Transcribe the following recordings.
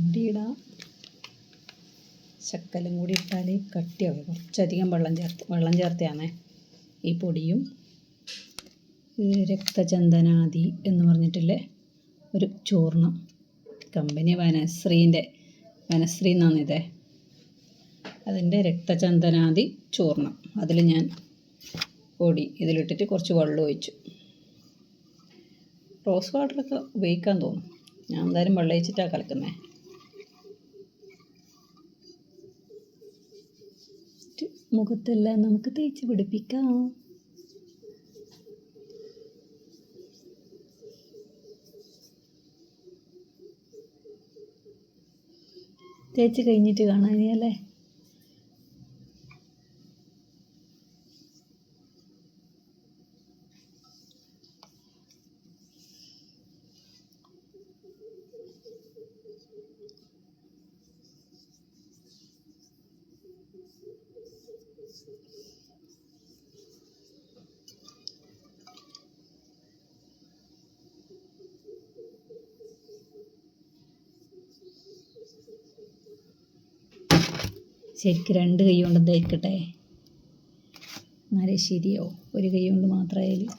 പൊടി ഇടാം ശക്കലും കൂടി ഇട്ടാൽ കട്ടിയാവും. കുറച്ചധികം വെള്ളം ചേർത്ത് വെള്ളം ചേർത്തയാണേ ഈ പൊടിയും. രക്തചന്ദനാദി എന്ന് പറഞ്ഞിട്ടുള്ള ഒരു ചൂർണം കമ്പനി വനശ്രീന്റെ വനശ്രീ എന്നാണിത് അതിന്റെ രക്തചന്ദനാദി ചൂർണം അതിൽ ഞാൻ പൊടി ഇതിലിട്ടിട്ട് കുറച്ച് വെള്ളം ഒഴിച്ചു. റോസ് വാട്ടറൊക്കെ ഉപയോഗിക്കാൻ തോന്നും. ഞാൻ എന്തായാലും വെള്ളം ഒഴിച്ചിട്ടാണ് കലക്കുന്നത് മുഖത്തെല്ലാം നമുക്ക് തേച്ച് പിടിപ്പിക്കാം. തേച്ച് കഴിഞ്ഞിട്ട് കാണാം ഇനി അല്ലേ? ശരിക്കും രണ്ട് കൈ കൊണ്ട് തയ്ക്കട്ടെ എന്നാലേ ശരിയാവും. ഒരു കൈ കൊണ്ട് മാത്രമായാലും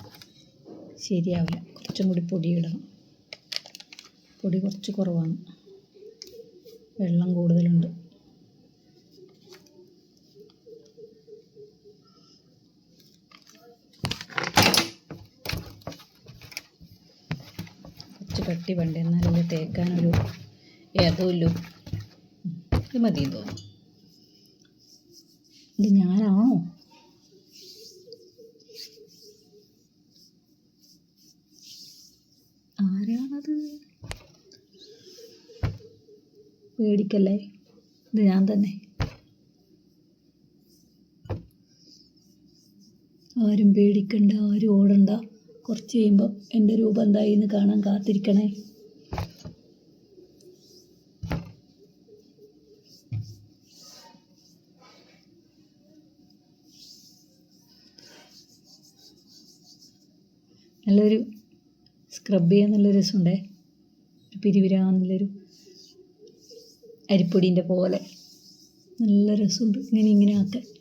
ശരിയാവില്ല. കുറച്ചും കൂടി പൊടിയിടണം. പൊടി കുറച്ച് കുറവാണ്. വെള്ളം കൂടുതലുണ്ട് കുറച്ച് കട്ടി വേണ്ട എന്നാലല്ലേ തേക്കാനൊരു ഏതുമല്ലോ ഇത് മതി തോന്നുന്നു. ഇത് ഞാനാണോ? ആരാണത്? പേടിക്കല്ലേ? ഇത് ഞാൻ തന്നെ. ആരും പേടിക്കണ്ട ആരും ഓടണ്ട. കുറച്ച് കഴിയുമ്പോൾ എന്റെ രൂപം എന്തായി എന്ന് കാണാൻ കാത്തിരിക്കണേ. നല്ലൊരു സ്ക്രബ് ചെയ്യാൻ നല്ല രസമുണ്ടേ. പിരിവിരാന്നുള്ളൊരു അരിപ്പൊടീന്റെ പോലെ. നല്ല രസമുണ്ട്. ഇങ്ങനെ ഇങ്ങനെ ആക്കാൻ.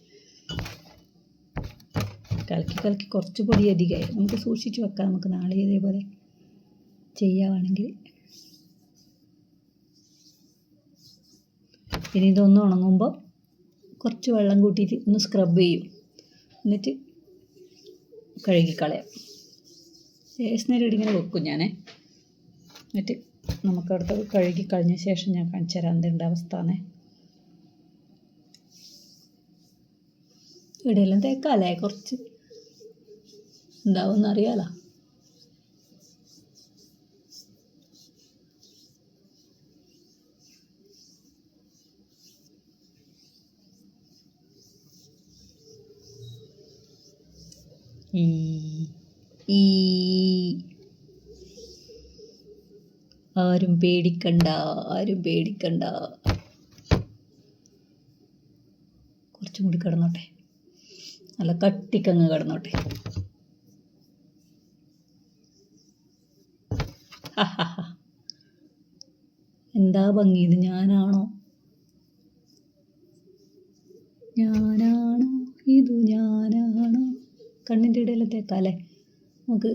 കലക്കി കലക്കി കുറച്ച് പൊടി അധികമായി നമുക്ക് സൂക്ഷിച്ച് വെക്കാം. നമുക്ക് നാളെ ഇതേപോലെ ചെയ്യാവാണെങ്കിൽ. ഇനി ഇതൊന്ന് ഉണങ്ങുമ്പോൾ കുറച്ച് വെള്ളം കൂട്ടിയിട്ട് ഒന്ന് സ്ക്രബ് ചെയ്യും. എന്നിട്ട് കഴുകിക്കളയാം നേരം ഇങ്ങനെ വെക്കും ഞാൻ എന്നിട്ട് നമുക്ക് അടുത്തത് കഴുകി കഴിഞ്ഞ ശേഷം ഞാൻ കാണിച്ചു തരാം. എന്തുണ്ട് അവസ്ഥ എന്നേ. ഇവിടെയെല്ലാം തേക്കാല്ലേ? കുറച്ച് ഉണ്ടാവുമെന്ന് അറിയാലോ ഈ ആരും പേടിക്കണ്ട ആരും പേടിക്കണ്ട. കുറച്ചും കൂടി കിടന്നോട്ടെ. നല്ല കട്ടിക്കങ്ങ് കിടന്നോട്ടെ. എന്താ ഭംഗി ഇത്? ഞാനാണോ? ഞാനാണോ? ഇതു ഞാനാണോ? കണ്ണിന്റെ ഇടയിൽ തേക്കാല്ലേ നമുക്ക്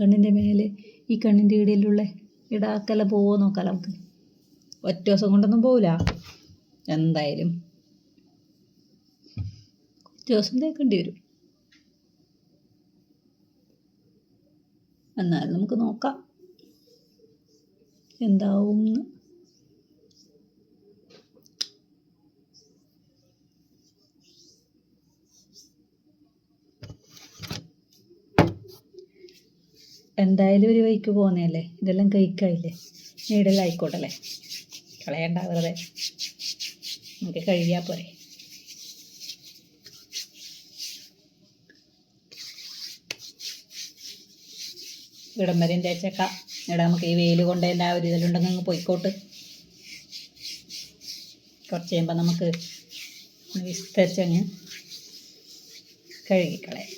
കണ്ണിന്റെ മേലെ ഈ കണ്ണിന്റെ ഇടയിലുള്ള ഇടാക്കല പോവോ നോക്കാം നമുക്ക്. ഒറ്റ ദിവസം കൊണ്ടൊന്നും പോവില്ല. എന്തായാലും. ദിവസം തേക്കേണ്ടി വരും. എന്നാലും നമുക്ക് നോക്കാം. എന്താവും എന്തായാലും ഒരു വഴിക്ക് പോകുന്നതല്ലേ ഇതെല്ലാം കഴിക്കായില്ലേ? നീടലായിക്കോട്ടല്ലേ കളയണ്ട വെറുതെ. നമുക്ക് കഴുകിയാൽ പോരെ. വരെയും തേച്ചേക്കാം ഇവിടെ നമുക്ക് ഈ വെയിൽ കൊണ്ട് എല്ലാ ഒരു ഇതിലുണ്ടെങ്കിൽ അങ്ങ് പൊയ്ക്കോട്ട്. കുറച്ച് കഴിയുമ്പോൾ നമുക്ക് വിസ്തരിച്ചങ്ങ് കഴുകിക്കളയാം.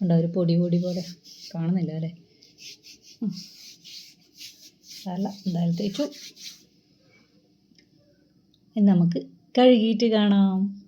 ഉണ്ടോ ഒരു പൊടി പൊടി പോലെ കാണുന്നില്ല അല്ലേ? സാരമില്ല എന്തായാലും തേച്ചു. ഇനി നമുക്ക് കഴുകിയിട്ട് കാണാം.